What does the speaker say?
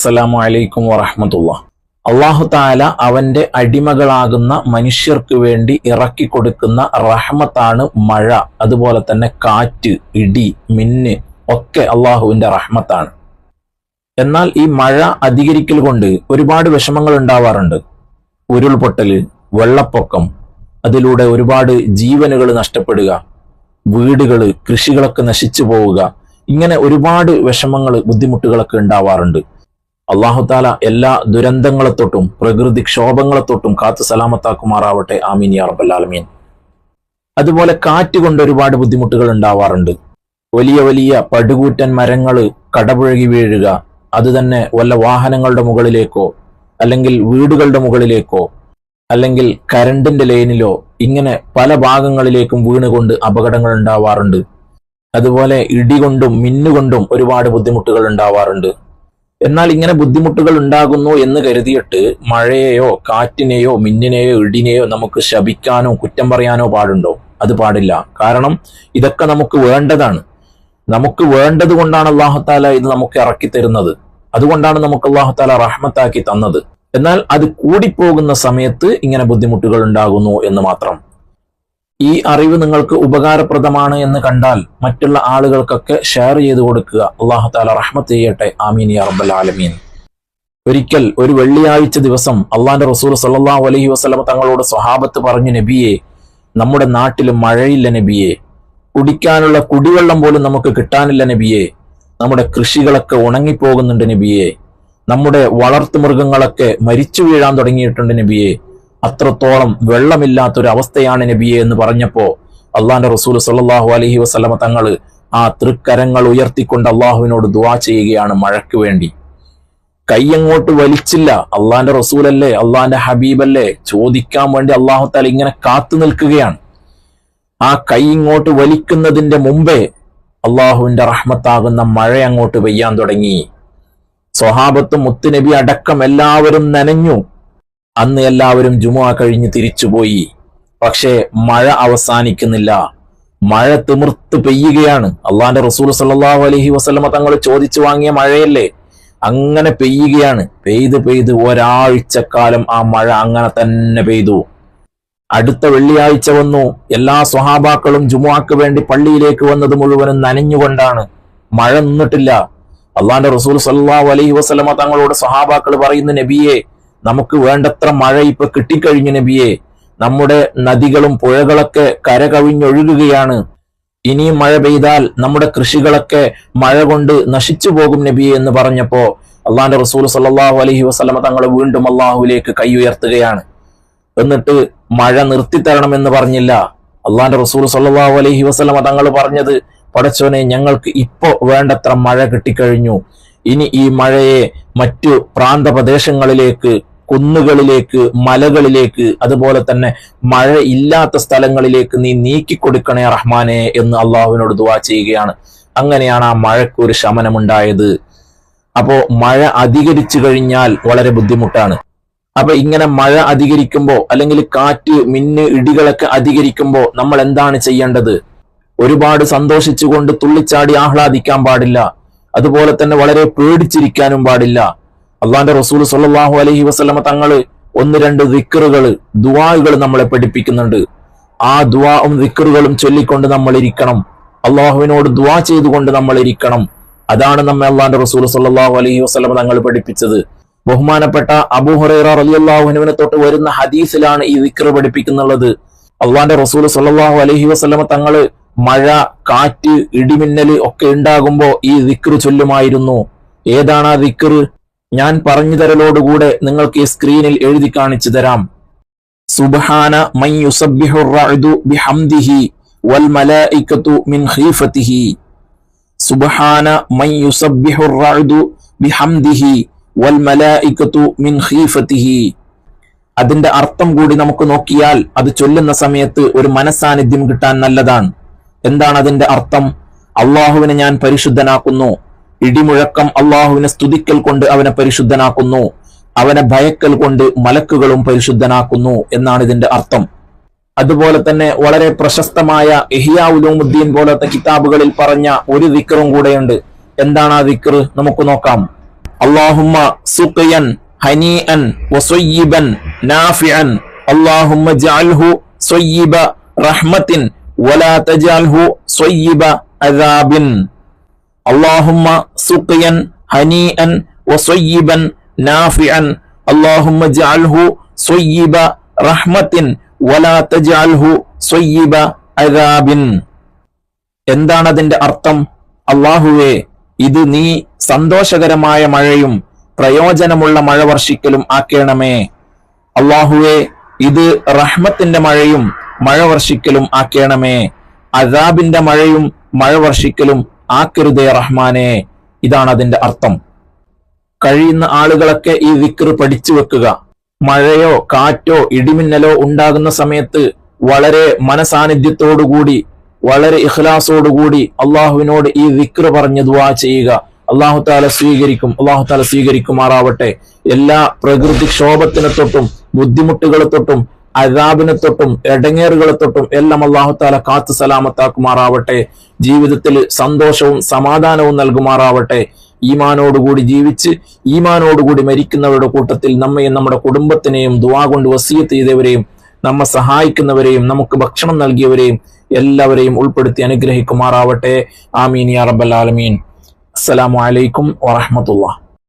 അസ്സലാമു അലൈക്കും വറഹമത്തുള്ള. അള്ളാഹു താല അവന്റെ അടിമകളാകുന്ന മനുഷ്യർക്ക് വേണ്ടി ഇറക്കി കൊടുക്കുന്ന റഹ്മത്താണ് മഴ അതുപോലെ തന്നെ കാറ്റ് ഇടി മിന്ന് ഒക്കെ അള്ളാഹുവിന്റെ റഹ്മത്താണ്. എന്നാൽ ഈ മഴ അധികരിക്കൽ കൊണ്ട് ഒരുപാട് വിഷമങ്ങൾ ഉണ്ടാവാറുണ്ട്. ഉരുൾപൊട്ടൽ വെള്ളപ്പൊക്കം അതിലൂടെ ഒരുപാട് ജീവനുകൾ നഷ്ടപ്പെടുക വീടുകൾ കൃഷികളൊക്കെ നശിച്ചു പോവുക ഇങ്ങനെ ഒരുപാട് വിഷമങ്ങൾ ബുദ്ധിമുട്ടുകളൊക്കെ ഉണ്ടാവാറുണ്ട്. അള്ളാഹുത്താല എല്ലാ ദുരന്തങ്ങളെ തൊട്ടും പ്രകൃതി ക്ഷോഭങ്ങളെ തൊട്ടും കാത്തു സലാമത്താക്കുമാറാവട്ടെ. ആമീൻ യാ അതുപോലെ കാറ്റ് കൊണ്ട് ഒരുപാട് ബുദ്ധിമുട്ടുകൾ ഉണ്ടാവാറുണ്ട്. വലിയ വലിയ പടുകൂറ്റൻ മരങ്ങൾ കടപുഴകി വീഴുക അത് തന്നെ വല്ല വാഹനങ്ങളുടെ മുകളിലേക്കോ അല്ലെങ്കിൽ വീടുകളുടെ മുകളിലേക്കോ അല്ലെങ്കിൽ കരണ്ടിന്റെ ലൈനിലോ ഇങ്ങനെ പല ഭാഗങ്ങളിലേക്കും വീണുകൊണ്ട് അപകടങ്ങൾ ഉണ്ടാവാറുണ്ട്. അതുപോലെ ഇടികൊണ്ടും മിന്നുകൊണ്ടും ഒരുപാട് ബുദ്ധിമുട്ടുകൾ ഉണ്ടാവാറുണ്ട്. എന്നാൽ ഇങ്ങനെ ബുദ്ധിമുട്ടുകൾ ഉണ്ടാകുന്നു എന്ന് കരുതിയിട്ട് മഴയെയോ കാറ്റിനെയോ മിന്നിനെയോ ഇടിനെയോ നമുക്ക് ശപിക്കാനോ കുറ്റം പറയാനോ പാടുണ്ടോ? അത് പാടില്ല. കാരണം ഇതൊക്കെ നമുക്ക് വേണ്ടതാണ്. നമുക്ക് വേണ്ടത് കൊണ്ടാണ് അള്ളാഹുത്താല ഇത് നമുക്ക് ഇറക്കി തരുന്നത്. അതുകൊണ്ടാണ് നമുക്ക് അള്ളാഹുത്താല റഹ്മത്താക്കി തന്നത്. എന്നാൽ അത് കൂടിപ്പോകുന്ന സമയത്ത് ഇങ്ങനെ ബുദ്ധിമുട്ടുകൾ ഉണ്ടാകുന്നു എന്ന് മാത്രം. ഈ അറിവ് നിങ്ങൾക്ക് ഉപകാരപ്രദമാണ് എന്ന് കണ്ടാൽ മറ്റുള്ള ആളുകൾക്കൊക്കെ ഷെയർ ചെയ്ത് കൊടുക്കുക. അള്ളാഹു താല റഹ്മത്ത് ചെയ്യട്ടെ. ആമീൻ യാ റബ്ബൽ ആലമീൻ. ഒരിക്കൽ ഒരു വെള്ളിയാഴ്ച ദിവസം അള്ളാന്റെ റസൂൽ സല്ലാഹു അലഹി വസ്ലമ തങ്ങളോട് സ്വഹാബത്ത് പറഞ്ഞു നബിയെ നമ്മുടെ നാട്ടിൽ മഴയില്ല നബിയെ. കുടിക്കാനുള്ള കുടിവെള്ളം പോലും നമുക്ക് കിട്ടാനില്ല നബിയെ. നമ്മുടെ കൃഷികളൊക്കെ ഉണങ്ങിപ്പോകുന്നുണ്ട് നബിയെ. നമ്മുടെ വളർത്തു മൃഗങ്ങളൊക്കെ മരിച്ചു വീഴാൻ തുടങ്ങിയിട്ടുണ്ട് നബിയെ. അത്രത്തോളം വെള്ളമില്ലാത്തൊരവസ്ഥയാണ് നബിയെ എന്ന് പറഞ്ഞപ്പോ അള്ളാന്റെ റസൂൽ സല്ലാഹു അലഹി വസ്ലമ തങ്ങൾ ആ തൃക്കരങ്ങൾ ഉയർത്തിക്കൊണ്ട് അള്ളാഹുവിനോട് ദുവാ ചെയ്യുകയാണ് മഴയ്ക്ക് വേണ്ടി. കൈയങ്ങോട്ട് വലിച്ചില്ല. അള്ളാന്റെ റസൂലല്ലേ അള്ളാന്റെ ഹബീബല്ലേ ചോദിക്കാൻ വേണ്ടി അള്ളാഹു താല ഇങ്ങനെ കാത്തു നിൽക്കുകയാണ്. ആ കൈ ഇങ്ങോട്ട് വലിക്കുന്നതിന്റെ മുമ്പേ അള്ളാഹുവിന്റെ റഹ്മത്താകുന്ന മഴ അങ്ങോട്ട് പെയ്യാൻ തുടങ്ങി. സ്വഹാബത്തും മുത്തുനബി അടക്കം എല്ലാവരും നനഞ്ഞു. അന്ന് എല്ലാവരും ജുമുഅ കഴിഞ്ഞ് തിരിച്ചുപോയി. പക്ഷേ മഴ അവസാനിക്കുന്നില്ല. മഴ തിമിർത്ത് പെയ്യുകയാണ്. അള്ളാന്റെ റസൂൽ സല്ലാഹു അലഹി വസ്ലമ തങ്ങൾ ചോദിച്ചു വാങ്ങിയ മഴയല്ലേ? അങ്ങനെ പെയ്യുകയാണ്. പെയ്ത് പെയ്ത് ഒരാഴ്ചക്കാലം ആ മഴ അങ്ങനെ തന്നെ പെയ്തു. അടുത്ത വെള്ളിയാഴ്ച വന്നു. എല്ലാ സ്വഹാബാക്കളും ജുമുഅക്ക് വേണ്ടി പള്ളിയിലേക്ക് വന്നത് മുഴുവനും നനഞ്ഞുകൊണ്ടാണ്. മഴ നിന്നിട്ടില്ല. അള്ളാന്റെ റസൂൽ സല്ലാഹു അലഹി വസ്ലമ തങ്ങളോട് സ്വഹാബാക്കൾ പറയുന്ന നബിയെ നമുക്ക് വേണ്ടത്ര മഴ ഇപ്പൊ കിട്ടിക്കഴിഞ്ഞു നബിയെ. നമ്മുടെ നദികളും പുഴകളൊക്കെ കരകവിഞ്ഞൊഴുകുകയാണ്. ഇനിയും മഴ പെയ്താൽ നമ്മുടെ കൃഷികളൊക്കെ മഴ കൊണ്ട് നശിച്ചു പോകും നബിയെ എന്ന് പറഞ്ഞപ്പോ അള്ളാന്റെ റസൂൽ സല്ലാഹു അലഹി വസ്ലമ തങ്ങൾ വീണ്ടും അള്ളാഹുലേക്ക് കൈ ഉയർത്തുകയാണ്. എന്നിട്ട് മഴ നിർത്തിത്തരണമെന്ന് പറഞ്ഞില്ല. അള്ളാന്റെ റസൂൽ സല്ലാഹു അലഹി വസ്ലമ തങ്ങൾ പറഞ്ഞത് പടച്ചോനെ ഞങ്ങൾക്ക് ഇപ്പോ വേണ്ടത്ര മഴ കിട്ടിക്കഴിഞ്ഞു. ഇനി ഈ മഴയെ മറ്റു പ്രാന്തപ്രദേശങ്ങളിലേക്ക് കുന്നുകളിലേക്ക് മലകളിലേക്ക് അതുപോലെ തന്നെ മഴ ഇല്ലാത്ത സ്ഥലങ്ങളിലേക്ക് നീ നീക്കി കൊടുക്കണേ റഹ്മാനെ എന്ന് അള്ളാഹുവിനോട് ദുവാ ചെയ്യുകയാണ്. അങ്ങനെയാണ് ആ മഴയ്ക്ക് ഒരു ശമനമുണ്ടായത്. അപ്പോ മഴ അധികരിച്ചു കഴിഞ്ഞാൽ വളരെ ബുദ്ധിമുട്ടാണ്. അപ്പൊ ഇങ്ങനെ മഴ അധികരിക്കുമ്പോ അല്ലെങ്കിൽ കാറ്റ് മിന്ന് ഇടികളൊക്കെ അധികരിക്കുമ്പോ നമ്മൾ എന്താണ് ചെയ്യേണ്ടത്? ഒരുപാട് സന്തോഷിച്ചുകൊണ്ട് തുള്ളിച്ചാടി ആഹ്ലാദിക്കാൻ പാടില്ല. അതുപോലെ തന്നെ വളരെ പേടിച്ചിരിക്കാനും പാടില്ല. അള്ളാന്റെ റസൂൽ സല്ലാഹു അലഹി വസ്ലമ തങ്ങൾ ഒന്ന് രണ്ട് ദിക്കറുകൾ ദുവാകൾ നമ്മളെ പഠിപ്പിക്കുന്നുണ്ട്. ആ ദുവാവും ദിക്കറുകളും ചൊല്ലിക്കൊണ്ട് നമ്മൾ ഇരിക്കണം അള്ളാഹുവിനോട് ദുവാ ചെയ്തുകൊണ്ട് നമ്മൾ ഇരിക്കണം അതാണ് നമ്മെ അള്ളാന്റെ റസൂൽ സല്ലാഹു അലഹി വസ്ലമ തങ്ങൾ പഠിപ്പിച്ചത്. ബഹുമാനപ്പെട്ട അബൂഹുറൈറ അള്ളാഹുനുവിനെ തൊട്ട് വരുന്ന ഹദീസിലാണ് ഈ ദിക്കർ പഠിപ്പിക്കുന്നുള്ളത്. അള്ളാന്റെ റസൂൽ സല്ലാഹു അലഹി വസ്ലമ തങ്ങൾ മഴ കാറ്റ് ഇടിമിന്നൽ ഒക്കെ ഉണ്ടാകുമ്പോൾ ഈ ദിക്ർ ചൊല്ലുമായിരുന്നു. ഏതാണ് ആ ദിക്ർ ഞാൻ പറഞ്ഞു തരലോടുകൂടെ നിങ്ങൾക്ക് ഈ സ്ക്രീനിൽ എഴുതി കാണിച്ചു തരാം. സുബാന റഅദു ബിഹംദിഹി വൽ മലായികതു മിൻ സുബ്ഹാന മൻ റഅദു ബിഹംദിഹി വൽ മലായികതു മിൻ അതിന്റെ അർത്ഥം കൂടി നമുക്ക് നോക്കിയാൽ അത് ചൊല്ലുന്ന സമയത്ത് ഒരു മനസാന്നിധ്യം കിട്ടാൻ നല്ലതാണ്. എന്താണ് അതിന്റെ അർത്ഥം? അള്ളാഹുവിനെ ഞാൻ പരിശുദ്ധനാക്കുന്നു. ഇടിമുഴക്കം അള്ളാഹുവിനെ സ്തുതിക്കൽ കൊണ്ട് അവനെ പരിശുദ്ധനാക്കുന്നു. അവനെ ഭയക്കൽ കൊണ്ട് മലക്കുകളും പരിശുദ്ധനാക്കുന്നു എന്നാണ് ഇതിന്റെ അർത്ഥം. അതുപോലെ തന്നെ വളരെ പ്രശസ്തമായ ഇഹിയാ ഉലൂമുദ്ദീൻ പോലത്തെ കിതാബുകളിൽ പറഞ്ഞ ഒരു വിക്രും കൂടെയുണ്ട്. എന്താണ് ആ വിക്കർ നമുക്ക് നോക്കാം. അള്ളാഹുമ്മ സുഖയൻ ഹനിയൻ അള്ളാഹുമ്മ ജഅൽഹു റഹ്മത്തിൻ ولا تجعله صيب عذاب اللهم سقيا هنيئا وصيبا نافعا اللهم اجعله صيب رحمة ولا تجعله صيب عذاب എന്താണ് അതിന്റെ അർത്ഥം അള്ളാഹുവേ ഇത് നീ സന്തോഷകരമായ മഴയും പ്രയോജനമുള്ള മഴ വർഷിക്കലും ആക്കേണമേ അള്ളാഹുവേ ഇത് റഹ്മത്തിന്റെ മഴയും മഴ വർഷിക്കലും ആക്കേണമേ. അദാബിന്റെ മഴയും മഴ വർഷിക്കലും ആക്കരുതേ റഹ്മാനെ. ഇതാണ് അതിന്റെ അർത്ഥം. കഴിയുന്ന ആളുകളൊക്കെ ഈ വിക്ർ പഠിച്ചു വെക്കുക. മഴയോ കാറ്റോ ഇടിമിന്നലോ ഉണ്ടാകുന്ന സമയത്ത് വളരെ മനസാന്നിധ്യത്തോടുകൂടി വളരെ ഇഖ്ലാസോടുകൂടി അള്ളാഹുവിനോട് ഈ വിക്ർ പറഞ്ഞ് ദുവാ ചെയ്യുക. അള്ളാഹു താല സ്വീകരിക്കും അള്ളാഹു താല സ്വീകരിക്കുമാറാവട്ടെ. എല്ലാ പ്രകൃതി ക്ഷോഭത്തിനെ തൊട്ടും ബുദ്ധിമുട്ടുകളെ തൊട്ടും അതാബിനെ തൊട്ടും എടങ്ങേറുകളെ തൊട്ടും എല്ലാം അള്ളാഹു താല കാത്തു സലാമത്താക്കുമാറാവട്ടെ. ജീവിതത്തിൽ സന്തോഷവും സമാധാനവും നൽകുമാറാവട്ടെ. ഈമാനോടുകൂടി ജീവിച്ച് ഈമാനോടുകൂടി മരിക്കുന്നവരുടെ കൂട്ടത്തിൽ നമ്മയും നമ്മുടെ കുടുംബത്തിനെയും ദുവാ കൊണ്ട് വസീയത്ത് ചെയ്തവരെയും നമ്മെ സഹായിക്കുന്നവരെയും നമുക്ക് ഭക്ഷണം നൽകിയവരെയും എല്ലാവരെയും ഉൾപ്പെടുത്തി അനുഗ്രഹിക്കുമാറാവട്ടെ. ആമീൻ യാ റബ്ബൽ ആലമീൻ. അസ്സലാമു അലൈക്കും വറഹ്മത്തുള്ളാഹി.